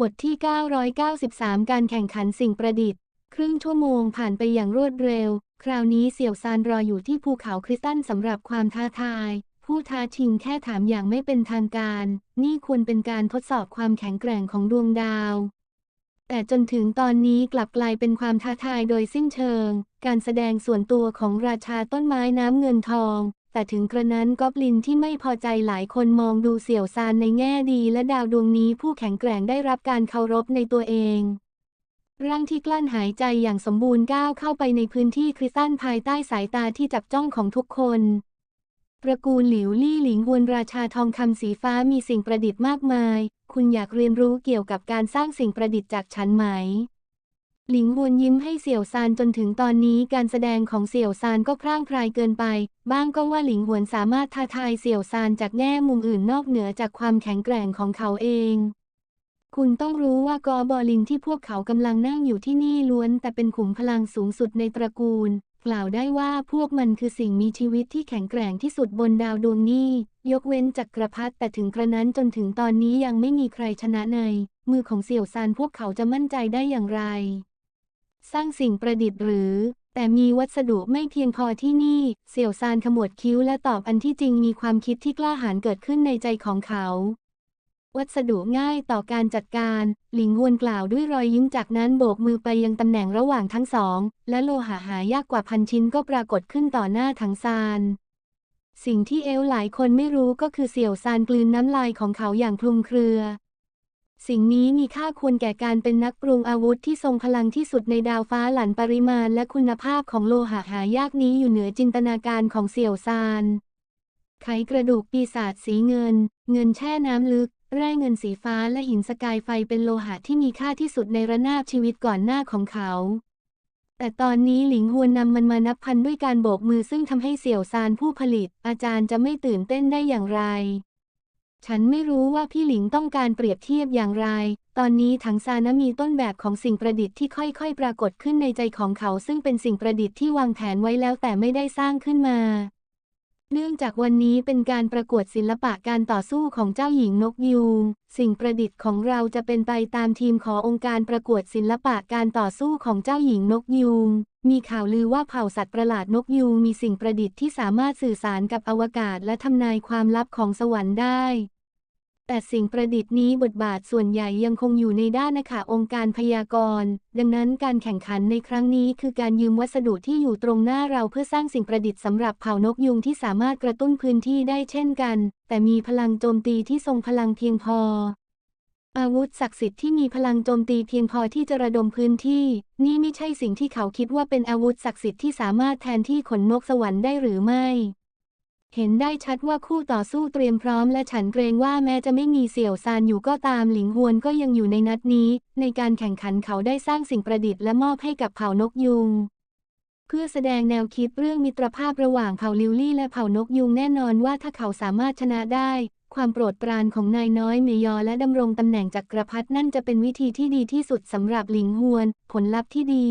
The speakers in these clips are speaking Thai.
บทที่ 993 การแข่งขันสิ่งประดิษฐ์ ครึ่งชั่วโมงผ่านไปอย่างรวดเร็ว คราวนี้เสี่ยวซานรออยู่ที่ภูเขาคริสตัลสำหรับความท้าทาย ผู้ท้าชิงแค่ถามอย่างไม่เป็นทางการ นี่ควรเป็นการทดสอบความแข็งแกร่งของดวงดาว แต่จนถึงตอนนี้กลับกลายเป็นความท้าทายโดยสิ้นเชิง การแสดงส่วนตัวของราชาต้นไม้น้ำเงินทอง แต่ถึงกระนั้นกอบลินที่ไม่พอใจหลายคนมองดูเสี่ยวซานในแง่ดีและดาวดวงนี้ผู้แข็งแกร่งได้รับการเคารพในตัวเอง ร่างที่กลั้นหายใจอย่างสมบูรณ์ก้าวเข้าไปในพื้นที่คริสตัลภายใต้สายตาที่จับจ้องของทุกคนตระกูลหลิวลี่หลิงวนราชาทองคำสีฟ้ามีสิ่งประดิษฐ์มากมาย คุณอยากเรียนรู้เกี่ยวกับการสร้างสิ่งประดิษฐ์จากฉันไหม หลิงวนยิ้มให้เสี่ยวซานจนถึงตอนนี้การแสดงของเสี่ยวซานก็พร่างพรายเกินไป บ้างก็ว่าหลิงหวนสามารถท้าทายเสี่ยวซานจากแง่มุมอื่นนอกเหนือจากความแข็งแกร่งของเขาเอง คุณต้องรู้ว่ากอบอลิงที่พวกเขากำลังนั่งอยู่ที่นี่ล้วน แต่เป็นขุมพลังสูงสุดในตระกูล กล่าวได้ว่าพวกมันคือสิ่งมีชีวิตที่แข็งแกร่งที่สุดบนดาวดวงนี้ ยกเว้นจักรพรรดิแต่ถึงกระนั้นจนถึงตอนนี้ยังไม่มีใครชนะใน มือของเสี่ยวซานพวกเขาจะมั่นใจได้อย่างไร สร้างสิ่งประดิษฐ์หรือ แต่มีวัสดุไม่เพียงพอที่นี่ เสี่ยวซานขมวดคิ้วและตอบอันที่จริงมีความคิดที่กล้าหาญเกิดขึ้นในใจของเขา วัสดุง่ายต่อการจัดการ หลิงวนกล่าวด้วยรอยยิ้มจากนั้นโบกมือไปยังตำแหน่งระหว่างทั้งสอง และโลหะหายากกว่าพันชิ้นก็ปรากฏขึ้นต่อหน้าถังซานสิ่งที่เอลหลายคนไม่รู้ก็คือเสี่ยวซานกลืนน้ำลายของเขาอย่างคลุมเครือ สิ่งนี้มีค่าควรแก่การเป็นนักปรุงอาวุธที่ทรงพลังที่สุดในดาวฟ้าหลันปริมาณและคุณภาพของโลหะหายากนี้อยู่เหนือจินตนาการของเสี่ยวซาน ไขกระดูกปีศาจสีเงิน เงินแช่น้ำลึก แร่เงินสีฟ้าและหินสกายไฟเป็นโลหะที่มีค่าที่สุดในระนาบชีวิตก่อนหน้าของเขา แต่ตอนนี้หลิงฮวนนำมันมานับพันด้วยการโบกมือซึ่งทำให้เสี่ยวซานผู้ผลิต อาจารย์จะไม่ตื่นเต้นได้อย่างไร ฉันไม่รู้ว่าพี่หลิงต้องการเปรียบเทียบอย่างไร ตอนนี้ถังซานะมีต้นแบบของสิ่งประดิษฐ์ที่ค่อยๆ ปรากฏขึ้นในใจของเขา ซึ่งเป็นสิ่งประดิษฐ์ที่วางแผนไว้แล้วแต่ไม่ได้สร้างขึ้นมา เนื่องจากวันนี้เป็นการประกวดศิลปะการต่อสู้ของเจ้าหญิงนกยูง สิ่งประดิษฐ์ของเราจะเป็นไปตามทีมขอองค์การประกวดศิลปะการต่อสู้ของเจ้าหญิงนกยูงมีข่าวลือว่าเผ่าสัตว์ประหลาดนกยูงมีสิ่งประดิษฐ์ที่สามารถสื่อสารกับอวกาศและทำนายความลับของสวรรค์ได้ แต่สิ่งประดิษฐ์นี้บทบาทส่วนใหญ่ยังคงอยู่ในด้านนาขาองค์การพยากรณ์ ดังนั้นการแข่งขันในครั้งนี้คือการยืมวัสดุที่อยู่ตรงหน้าเราเพื่อสร้างสิ่งประดิษฐ์สำหรับเผ่านกยุงที่สามารถกระตุ้นพื้นที่ได้เช่นกัน แต่มีพลังโจมตีที่ทรงพลังเพียงพอ อาวุธศักดิ์สิทธิ์ที่มีพลังโจมตีเพียงพอที่จะระดมพื้นที่ นี่ไม่ใช่สิ่งที่เขาคิดว่าเป็นอาวุธศักดิ์สิทธิ์ที่สามารถแทนที่ขนนกสวรรค์ได้หรือไม่ เห็นได้ชัดว่าคู่ต่อสู้เตรียมพร้อมและฉันเกรงว่าแม้จะไม่มีเสี่ยวซานอยู่ก็ตามหลิงฮวนก็ยังอยู่ในนัดนี้ ในการแข่งขันเขาได้สร้างสิ่งประดิษฐ์และมอบให้กับเผ่านกยุงเพื่อแสดงแนวคิดเรื่องมิตรภาพระหว่างเผ่าลิวลี่และเผ่านกยุงแน่นอนว่าถ้าเขาสามารถชนะได้ ความโปรดปรานของนายน้อยเมยอและดำรงตำแหน่งจักรพรรดินั่นจะเป็นวิธีที่ดีที่สุดสำหรับหลิงฮวน ผลลัพธ์ที่ดี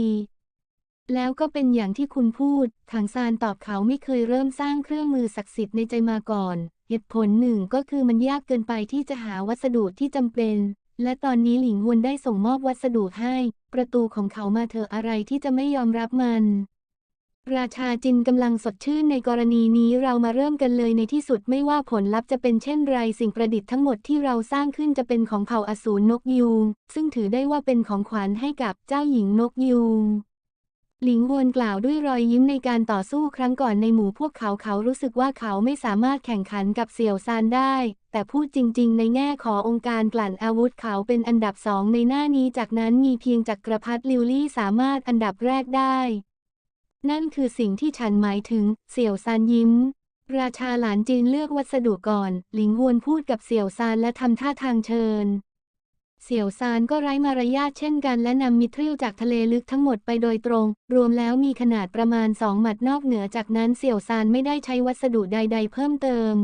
แล้วก็เป็นอย่างที่คุณพูดถังซานตอบเขาไม่เคยเริ่มสร้างเครื่องมือศักดิ์สิทธิ์ในใจมาก่อน เหตุผลหนึ่งก็คือมันยากเกินไปที่จะหาวัสดุที่จำเป็น และตอนนี้หลิงฮวนได้ส่งมอบวัสดุให้ ประตูของเขามาเถอะอะไรที่จะไม่ยอมรับมัน ราชาจินกำลังสดชื่นในกรณีนี้เรามาเริ่มกันเลยในที่สุดไม่ว่าผลลัพธ์จะเป็นเช่นไรสิ่งประดิษฐ์ทั้งหมดที่เราสร้างขึ้นจะเป็นของเผ่าอสูรนกยูงซึ่งถือได้ว่าเป็นของขวัญให้กับเจ้าหญิงนกยูงหลิงวนกล่าวด้วยรอยยิ้มในการต่อสู้ครั้งก่อนในหมู่พวกเขาเขารู้สึกว่าเขาไม่สามารถแข่งขันกับเสี่ยวซานได้ แต่พูดจริง ๆ ในแง่ขององค์การกลั่นอาวุธเขาเป็นอันดับสองในหน้านี้จากนั้นมีเพียงจักรพรรดิลิวลี่สามารถอันดับแรกได้ นั่นคือสิ่งที่ฉันหมายถึง เสี่ยวซานยิ้ม ราชาหลานจีนเลือกวัสดุก่อน หลิงฮวนพูดกับเสี่ยวซานและทำท่าทางเชิญ เสี่ยวซานก็ไร้มารยาทเช่นกันและนำมิทริลจากทะเลลึกทั้งหมดไปโดยตรง รวมแล้วมีขนาดประมาณสองหมัดนอกเหนือจากนั้นเสี่ยวซานไม่ได้ใช้วัสดุใด ๆ เพิ่มเติม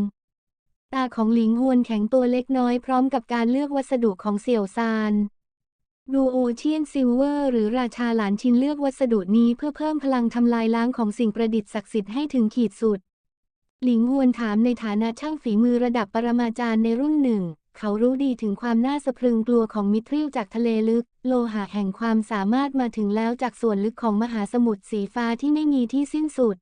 ตาของหลิงฮวนแข็งตัวเล็กน้อยพร้อมกับการเลือกวัสดุของเสี่ยวซาน ดูโอเชียนซิลเวอร์หรือราชาหลานชินเลือกวัสดุนี้เพื่อเพิ่มพลังทำลายล้างของสิ่งประดิษฐ์ศักดิ์สิทธิ์ให้ถึงขีดสุด หลิงฮวนถามในฐานะช่างฝีมือระดับปรมาจารย์ในรุ่นหนึ่ง เขารู้ดีถึงความน่าสะพรึงกลัวของมิทริลจากทะเลลึก โลหะแห่งความสามารถมาถึงแล้วจากส่วนลึกของมหาสมุทรสีฟ้าที่ไม่มีที่สิ้นสุด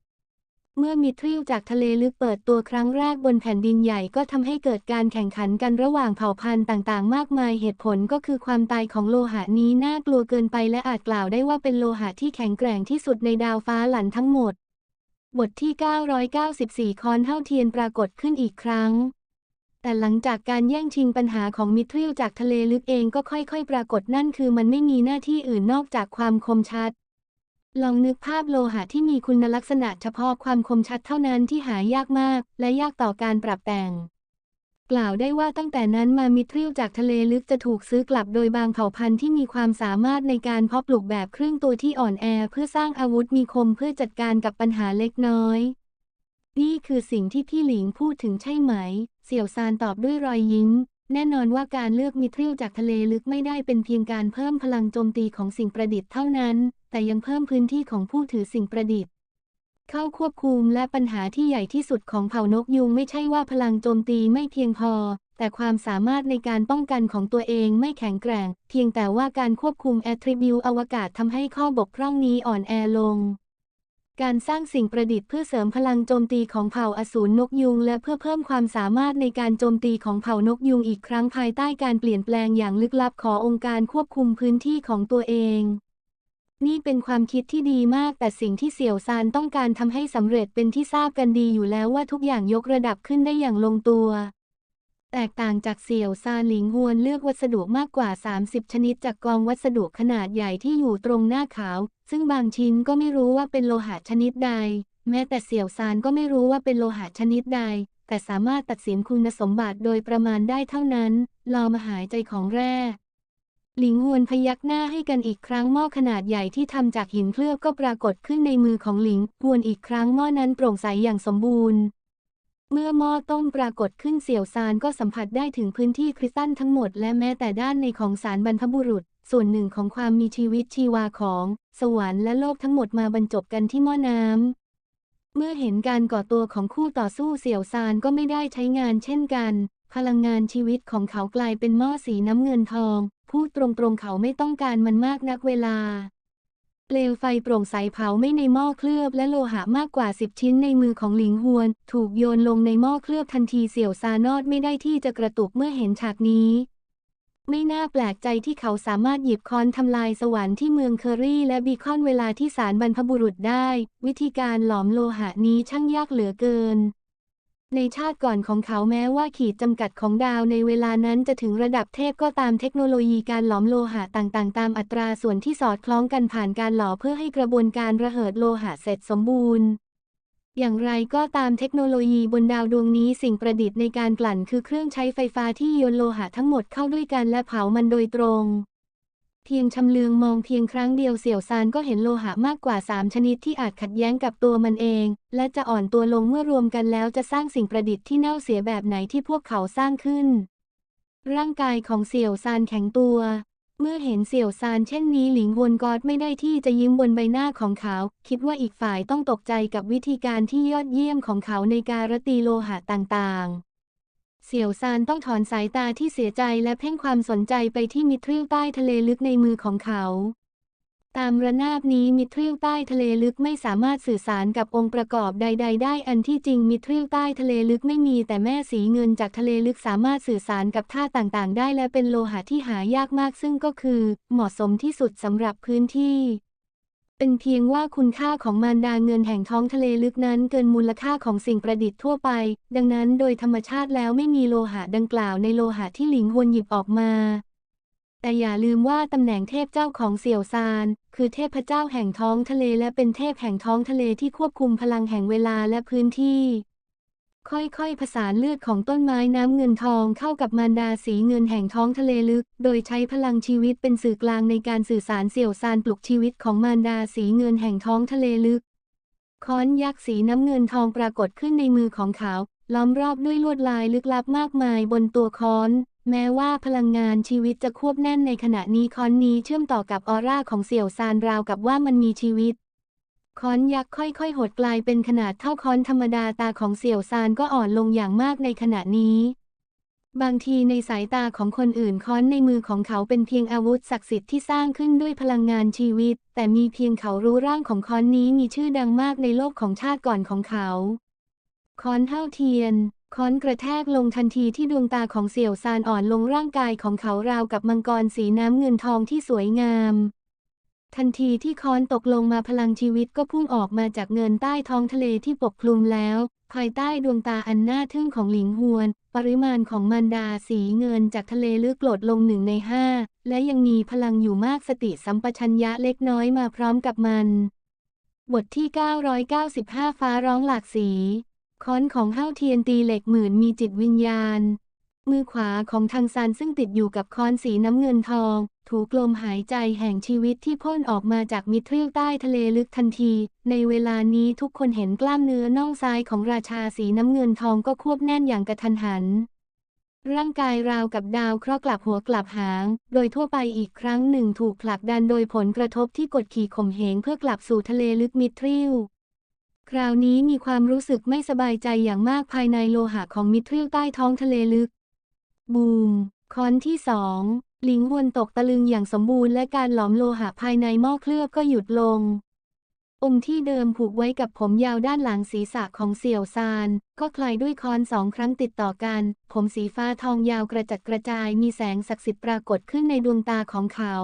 เมื่อมิทริลจากทะเลลึกเปิดตัวครั้งแรกบนแผ่นดินใหญ่ก็ทำให้เกิดการแข่งขันกันระหว่างเผ่าพันธุ์ต่างๆ มากมายเหตุผลก็คือความตายของโลหะนี้น่ากลัวเกินไปและอาจกล่าวได้ว่าเป็นโลหะที่แข็งแกร่งที่สุดในดาวฟ้าหลันทั้งหมด บทที่ 994 คอนเท่าเทียนปรากฏขึ้นอีกครั้ง แต่หลังจากการแย่งชิงปัญหาของมิทริลจากทะเลลึกเองก็ค่อยๆ ปรากฏนั่นคือมันไม่มีหน้าที่อื่นนอกจากความคมชัด ลองนึกภาพโลหะที่มีคุณลักษณะเฉพาะความคมชัดเท่านั้นที่หายากมาก และยากต่อการปรับแต่ง กล่าวได้ว่าตั้งแต่นั้นมามิทริลจากทะเลลึกจะถูกซื้อกลับโดยบางเผ่าพันธุ์ที่มีความสามารถในการเพาะปลูกแบบครึ่งตัวที่อ่อนแอ เพื่อสร้างอาวุธมีคมเพื่อจัดการกับปัญหาเล็กน้อย นี่คือสิ่งที่พี่หลิงพูดถึงใช่ไหม เสี่ยวซานตอบด้วยรอยยิ้มแน่นอนว่าการเลือกมิทริลจากทะเลลึกไม่ได้เป็นเพียงการเพิ่มพลังโจมตีของสิ่งประดิษฐ์เท่านั้น แต่ยังเพิ่มพื้นที่ของผู้ถือสิ่งประดิษฐ์ เข้าควบคุมและปัญหาที่ใหญ่ที่สุดของเผ่านกยุงไม่ใช่ว่าพลังโจมตีไม่เพียงพอ แต่ความสามารถในการป้องกันของตัวเองไม่แข็งแกร่ง เพียงแต่ว่าการควบคุมแอทริบิวอวกาศทำให้ข้อบกพร่องนี้อ่อนแอลงการสร้างสิ่งประดิษฐ์เพื่อเสริมพลังโจมตีของเผ่าอสูรนกยุง และเพื่อเพิ่มความสามารถในการโจมตีของเผ่านกยุงอีกครั้งภายใต้การเปลี่ยนแปลงอย่างลึกลับขององค์การควบคุมพื้นที่ของตัวเอง นี่เป็นความคิดที่ดีมากแต่สิ่งที่เสี่ยวซานต้องการทำให้สำเร็จเป็นที่ทราบกันดีอยู่แล้วว่าทุกอย่างยกระดับขึ้นได้อย่างลงตัว แตกต่างจากเสี่ยวซานหลิงฮวนเลือกวัสดุมากกว่า 30 ชนิดจากกองวัสดุขนาดใหญ่ที่อยู่ตรงหน้าขาวซึ่งบางชิ้นก็ไม่รู้ว่าเป็นโลหะชนิดใด แม้แต่เสี่ยวซานก็ไม่รู้ว่าเป็นโลหะชนิดใด แต่สามารถตัดสินคุณสมบัติโดยประมาณได้เท่านั้น ลอมหายใจของแร่ หลิงฮวนพยักหน้าให้กันอีกครั้งหม้อขนาดใหญ่ที่ทำจากหินเคลือบก็ปรากฏขึ้นในมือของหลิงฮวนอีกครั้งหม้อนั้นโปร่งใสอย่างสมบูรณ์ เมื่อหม้อต้มปรากฏขึ้นเสี่ยวซานก็สัมผัสได้ถึงพื้นที่คริสตัลทั้งหมดและแม้แต่ด้านในของสารบรรพบุรุษ ส่วนหนึ่งของความมีชีวิตชีวาของ สวรรค์และโลกทั้งหมดมาบรรจบกันที่หม้อน้ำเมื่อเห็นการก่อตัวของคู่ต่อสู้เสี่ยวซานก็ไม่ได้ใช้งานเช่นกันพลังงานชีวิตของเขากลายเป็นหม้อสีน้ำเงินทอง พูดตรงๆเขาไม่ต้องการมันมากนักเวลา เปลวไฟโปร่งใสเผาไม่ในหม้อเคลือบและโลหะมากกว่าสิบชิ้นในมือของหลิงฮวน ถูกโยนลงในหม้อเคลือบทันทีเสี่ยวซานอดไม่ได้ที่จะกระตุกเมื่อเห็นฉากนี้ไม่น่าแปลกใจที่เขาสามารถหยิบคอนทำลายสวรรค์ที่เมืองเคอรี่ และบีคอนเวลาที่สารบรรพบุรุษได้ วิธีการหลอมโลหะนี้ช่างยากเหลือเกิน ในชาติก่อนของเขาแม้ว่าขีดจำกัดของดาวในเวลานั้นจะถึงระดับเทพก็ตามเทคโนโลยีการหลอมโลหะต่างๆ ตามอัตราส่วนที่สอดคล้องกันผ่านการหล่อเพื่อให้กระบวนการระเหิดโลหะเสร็จสมบูรณ์ อย่างไรก็ตามเทคโนโลยีบนดาวดวงนี้สิ่งประดิษฐ์ในการกลั่นคือเครื่องใช้ไฟฟ้าที่โยนโลหะทั้งหมดเข้าด้วยกันและเผามันโดยตรง เพียงชำเลืองมองเพียงครั้งเดียวเสี่ยวซานก็เห็นโลหะมากกว่า 3 ชนิดที่อาจขัดแย้งกับตัวมันเอง และจะอ่อนตัวลงเมื่อรวมกันแล้วจะสร้างสิ่งประดิษฐ์ที่เน่าเสียแบบไหนที่พวกเขาสร้างขึ้น ร่างกายของเสี่ยวซานแข็งตัว เมื่อเห็นเสี่ยวซานเช่นนี้หลิงวนกอดไม่ได้ที่จะยิ้มบนใบหน้าของเขา คิดว่าอีกฝ่ายต้องตกใจกับวิธีการที่ยอดเยี่ยมของเขาในการตีโลหะต่างๆ เสี่ยวซานต้องถอนสายตาที่เสียใจและเพ่งความสนใจไปที่มิทริลใต้ทะเลลึกในมือของเขา ตามระนาบนี้มิทริลใต้ทะเลลึกไม่สามารถสื่อสารกับองค์ประกอบใด ๆ ได้อันที่จริงมิทริลใต้ทะเลลึกไม่มีแต่แม่สีเงินจากทะเลลึกสามารถสื่อสารกับธาตุต่างๆ ได้และเป็นโลหะที่หายากมากซึ่งก็คือ เหมาะสมที่สุดสำหรับพื้นที่ เป็นเพียงว่าคุณค่าของมารดาเงินแห่งท้องทะเลลึกนั้นเกินมูลค่าของสิ่งประดิษฐ์ทั่วไป ดังนั้นโดยธรรมชาติแล้วไม่มีโลหะดังกล่าวในโลหะที่หลิงฮวนหยิบออกมาแต่อย่าลืมว่าตำแหน่งเทพเจ้าของเสี่ยวซาน คือเทพเจ้าแห่งท้องทะเลและเป็นเทพแห่งท้องทะเลที่ควบคุมพลังแห่งเวลาและพื้นที่ ค่อยๆ ผสานเลือดของต้นไม้น้ำเงินทองเข้ากับมารดาสีเงินแห่งท้องทะเลลึก โดยใช้พลังชีวิตเป็นสื่อกลางในการสื่อสารเสี่ยวซานปลุกชีวิตของมารดาสีเงินแห่งท้องทะเลลึก ค้อนยักษ์สีน้ำเงินทองปรากฏขึ้นในมือของเขา ล้อมรอบด้วยลวดลายลึกลับมากมายบนตัวค้อน แม้ว่าพลังงานชีวิตจะควบแน่นในขณะนี้ค้อนนี้เชื่อมต่อกับออร่าของเสี่ยวซานราวกับว่ามันมีชีวิต ค้อนยักษ์ค่อยๆ หดกลายเป็นขนาดเท่าค้อนธรรมดาตาของเสี่ยวซานก็อ่อนลงอย่างมากในขณะนี้ บางทีในสายตาของคนอื่นค้อนในมือของเขาเป็นเพียงอาวุธศักดิ์สิทธิ์ที่สร้างขึ้นด้วยพลังงานชีวิต แต่มีเพียงเขารู้ร่างของค้อนนี้มีชื่อดังมากในโลกของชาติก่อนของเขา ค้อนเท่าเทียน ค้อนกระแทกลงทันทีที่ดวงตาของเสี่ยวซานอ่อนลงร่างกายของเขาราวกับมังกรสีน้ำเงินทองที่สวยงาม ทันทีที่ค้อนตกลงมาพลังชีวิตก็พุ่งออกมาจากเงินใต้ท้องทะเลที่ปกคลุมแล้ว ภายใต้ดวงตาอันน่าทึ่งของหลิงฮวน ปริมาณของมันดาสีเงินจากทะเลลึกโกรดลงหนึ่งในห้า และยังมีพลังอยู่มากสติสัมปชัญญะเล็กน้อยมาพร้อมกับมัน บทที่ 995 ฟ้าร้องหลากสี ค้อนของเฮ้าเทียนตีเหล็กหมื่นมีจิตวิญญาณ มือขวาของทางซานซึ่งติดอยู่กับค้อนสีน้ำเงินทอง ถูกลมหายใจแห่งชีวิตที่พ่นออกมาจากมิตรเทียวใต้ทะเลลึกทันที ในเวลานี้ทุกคนเห็นกล้ามเนื้อน่องซ้ายของราชาสีน้ำเงินทองก็ควบแน่นอย่างกระทันหัน ร่างกายราวกับดาวเคราะห์กลับหัวกลับหาง โดยทั่วไปอีกครั้งหนึ่งถูกผลักดันโดยผลกระทบที่กดขี่ข่มเหงเพื่อกลับสู่ทะเลลึกมิตรเทียวคราวนี้มีความรู้สึกไม่สบายใจอย่างมากภายในโลหะของมิตรเทียวใต้ท้องทะเลลึก บูม คอนที่สอง หลิงวนตกตะลึงอย่างสมบูรณ์และการหลอมโลหะภายในหม้อเคลือบก็หยุดลง องค์ที่เดิมผูกไว้กับผมยาวด้านหลังศีรษะของเสี่ยวซาน ก็คลายด้วยคอนสองครั้งติดต่อกัน ผมสีฟ้าทองยาวกระจัดกระจายมีแสงศักดิ์สิทธิ์ปรากฏขึ้นในดวงตาของเขา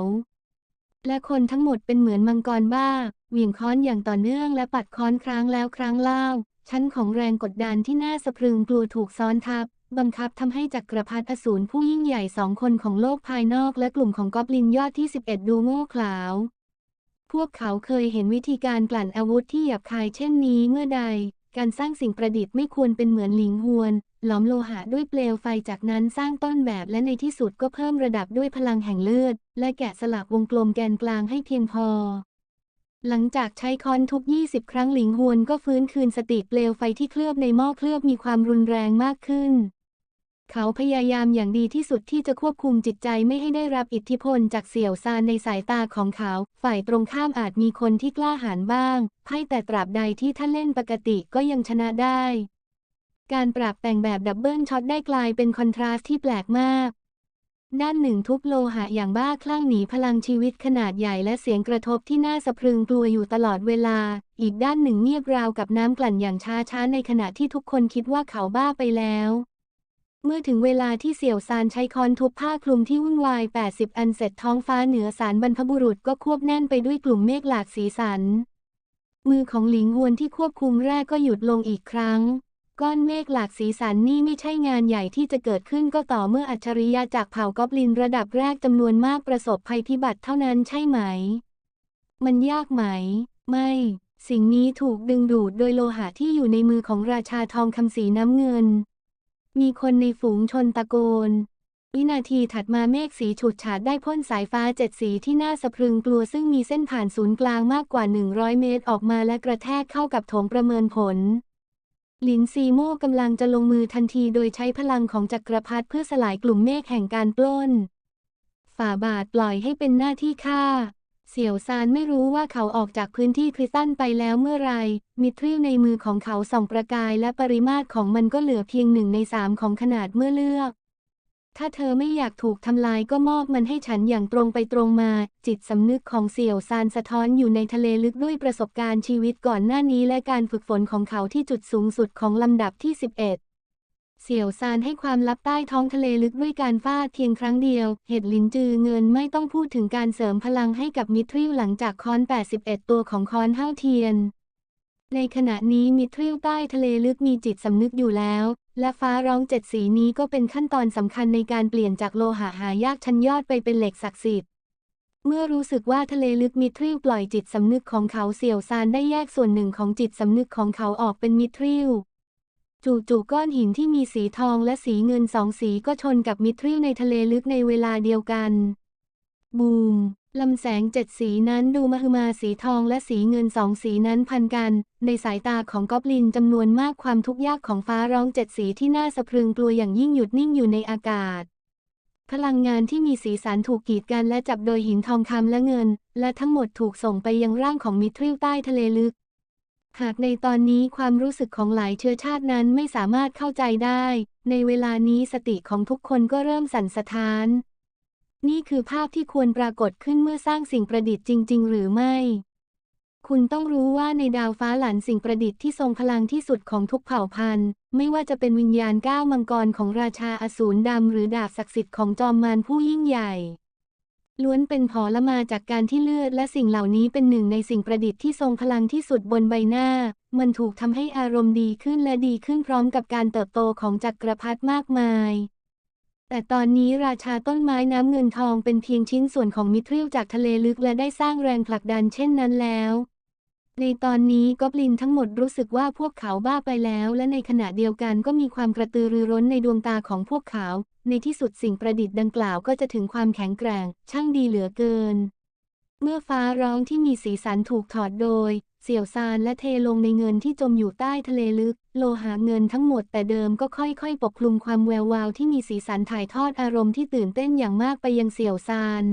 และคนทั้งหมดเป็นเหมือนมังกรบ้าเหวี่ยงค้อนอย่างต่อเนื่องและปัดค้อนครั้งแล้วครั้งเล่าชั้นของแรงกดดันที่น่าสะพรึงกลัวถูกซ้อนทับ บังคับทำให้จักรพรรดิอสูรผู้ยิ่งใหญ่สองคนของโลกภายนอกและกลุ่มของกอบลินยอดที่ 11 ดูโง่เขลาพวกเขาเคยเห็นวิธีการกลั่นอาวุธที่หยาบคายเช่นนี้เมื่อใด การสร้างสิ่งประดิษฐ์ไม่ควรเป็นเหมือนหลิงฮวน หลอมโลหะด้วยเปลวไฟจากนั้นสร้างต้นแบบและในที่สุดก็เพิ่มระดับด้วยพลังแห่งเลือด และแกะสลักวงกลมแกนกลางให้เพียงพอ หลังจากใช้ค้อนทุก 20 ครั้งหลิงฮวนก็ฟื้นคืนสติเปลวไฟที่เคลือบในหม้อเคลือบมีความรุนแรงมากขึ้น เขาพยายามอย่างดีที่สุดที่จะควบคุมจิตใจไม่ให้ได้รับอิทธิพลจากเสี่ยวซานในสายตาของเขา ฝ่ายตรงข้ามอาจมีคนที่กล้าหาญบ้าง ไพ่แต่ตราบใดที่ท่านเล่นปกติก็ยังชนะได้ การปรับแต่งแบบดับเบิลช็อตได้กลายเป็นคอนทราสต์ที่แปลกมาก ด้านหนึ่งทุบโลหะอย่างบ้าคลั่งหนีพลังชีวิตขนาดใหญ่และเสียงกระทบที่น่าสะพรึงกลัวอยู่ตลอดเวลา อีกด้านหนึ่งเงียบราวกับน้ำกลั่นอย่างช้าๆในขณะที่ทุกคนคิดว่าเขาบ้าไปแล้ว เมื่อถึงเวลาที่เสี่ยวซานใช้ค้อนทุบผ้าคลุมที่วุ่นวาย 80 อันเสร็จท้องฟ้าเหนือสารบรรพบุรุษก็ควบแน่นไปด้วยกลุ่มเมฆหลากสีสัน มือของหลิงฮวนที่ควบคุมแรกก็หยุดลงอีกครั้ง ก้อนเมฆหลากสีสันนี่ไม่ใช่งานใหญ่ที่จะเกิดขึ้นก็ต่อเมื่ออัจฉริยะจากเผ่ากอบลินระดับแรกจำนวนมากประสบภัยพิบัติเท่านั้นใช่ไหม มันยากไหม ไม่ สิ่งนี้ถูกดึงดูดโดยโลหะที่อยู่ในมือของราชาทองคำสีน้ำเงิน มีคนในฝูงชนตะโกน วินาทีถัดมาเมฆสีฉูดฉาดได้พ่นสายฟ้าเจ็ดสีที่น่าสะพรึงกลัวซึ่งมีเส้นผ่านศูนย์กลางมากกว่า 100 เมตรออกมาและกระแทกเข้ากับโถงประเมินผล หลินซีโม่กำลังจะลงมือทันทีโดยใช้พลังของจักรพรรดิเพื่อสลายกลุ่มเมฆแห่งการปล้น ฝ่าบาทปล่อยให้เป็นหน้าที่ข้า เสี่ยวซานไม่รู้ว่าเขาออกจากพื้นที่คริสตันไปแล้วเมื่อไร มิทริลในมือของเขาส่องประกายและปริมาตรของมันก็เหลือเพียงหนึ่งในสามของขนาดเมื่อเลือก ถ้าเธอไม่อยากถูกทำลายก็มอบมันให้ฉันอย่างตรงไปตรงมา จิตสำนึกของเสี่ยวซานสะท้อนอยู่ในทะเลลึกด้วยประสบการณ์ชีวิตก่อนหน้านี้และการฝึกฝนของเขาที่จุดสูงสุดของลำดับที่ 11 เสี่ยวซานให้ความลับใต้ท้องทะเลลึกด้วยการฟาดเพียงครั้งเดียว เห็ดลินจือเงินไม่ต้องพูดถึงการเสริมพลังให้กับมิทริลหลังจากคอน 81 ตัวของคอนเฮ้าเทียน ในขณะนี้มิทริลใต้ทะเลลึกมีจิตสำนึกอยู่แล้ว และฟ้าร้องเจ็ดสีนี้ก็เป็นขั้นตอนสำคัญในการเปลี่ยนจากโลหะหายากชั้นยอดไปเป็นเหล็กศักดิ์สิทธิ์เมื่อรู้สึกว่าทะเลลึกมิทริลปล่อยจิตสำนึกของเขาเสี่ยวซานได้แยกส่วนหนึ่งของจิตสำนึกของเขาออกเป็นมิทริล จู่ๆก้อนหินที่มีสีทองและสีเงินสองสีก็ชนกับมิทริลในทะเลลึกในเวลาเดียวกัน บูม ลำแสงเจ็ดสีนั้นดูมหึมาสีทองและสีเงินสองสีนั้นพันกัน ในสายตาของกอบลินจำนวนมากความทุกข์ยากของฟ้าร้องเจ็ดสีที่น่าสะพรึงกลัวอย่างยิ่งหยุดนิ่งอยู่ในอากาศ พลังงานที่มีสีสันถูกกีดกันและจับโดยหินทองคำและเงิน และทั้งหมดถูกส่งไปยังร่างของมิทริลใต้ทะเลลึก หากในตอนนี้ความรู้สึกของหลายเชื้อชาตินั้นไม่สามารถเข้าใจได้ ในเวลานี้สติของทุกคนก็เริ่มสั่นสะท้าน นี่คือภาพที่ควรปรากฏขึ้นเมื่อสร้างสิ่งประดิษฐ์จริง ๆ หรือไม่ คุณต้องรู้ว่าในดาวฟ้าหลันสิ่งประดิษฐ์ที่ทรงพลังที่สุดของทุกเผ่าพันธุ์ ไม่ว่าจะเป็นวิญญาณก้าวมังกรของราชาอสูรดำหรือดาบศักดิ์สิทธิ์ของจอมมารผู้ยิ่งใหญ่ ล้วนเป็นผอละมาจากการที่เลือดและสิ่งเหล่านี้เป็นหนึ่งในสิ่งประดิษฐ์ที่ทรงพลังที่สุดบนใบหน้า มันถูกทำให้อารมณ์ดีขึ้นและดีขึ้นพร้อมกับการเติบโตของจักรพรรดิมากมาย แต่ตอนนี้ราชาต้นไม้น้ำเงินทองเป็นเพียงชิ้นส่วนของมิทริลจากทะเลลึกและได้สร้างแรงผลักดันเช่นนั้นแล้ว ในตอนนี้กอบลินทั้งหมดรู้สึกว่าพวกเขาบ้าไปแล้ว และในขณะเดียวกันก็มีความกระตือรือร้นในดวงตาของพวกเขา ในที่สุดสิ่งประดิษฐ์ดังกล่าวก็จะถึงความแข็งแกร่ง ช่างดีเหลือเกิน เมื่อฟ้าร้องที่มีสีสันถูกถอดโดย เสี่ยวซานและเทลงในเงินที่จมอยู่ใต้ทะเลลึก โลหะเงินทั้งหมดแต่เดิมก็ค่อยๆ ปกคลุมความแวววาวที่มีสีสันถ่ายทอดอารมณ์ที่ตื่นเต้นอย่างมากไปยังเสี่ยวซาน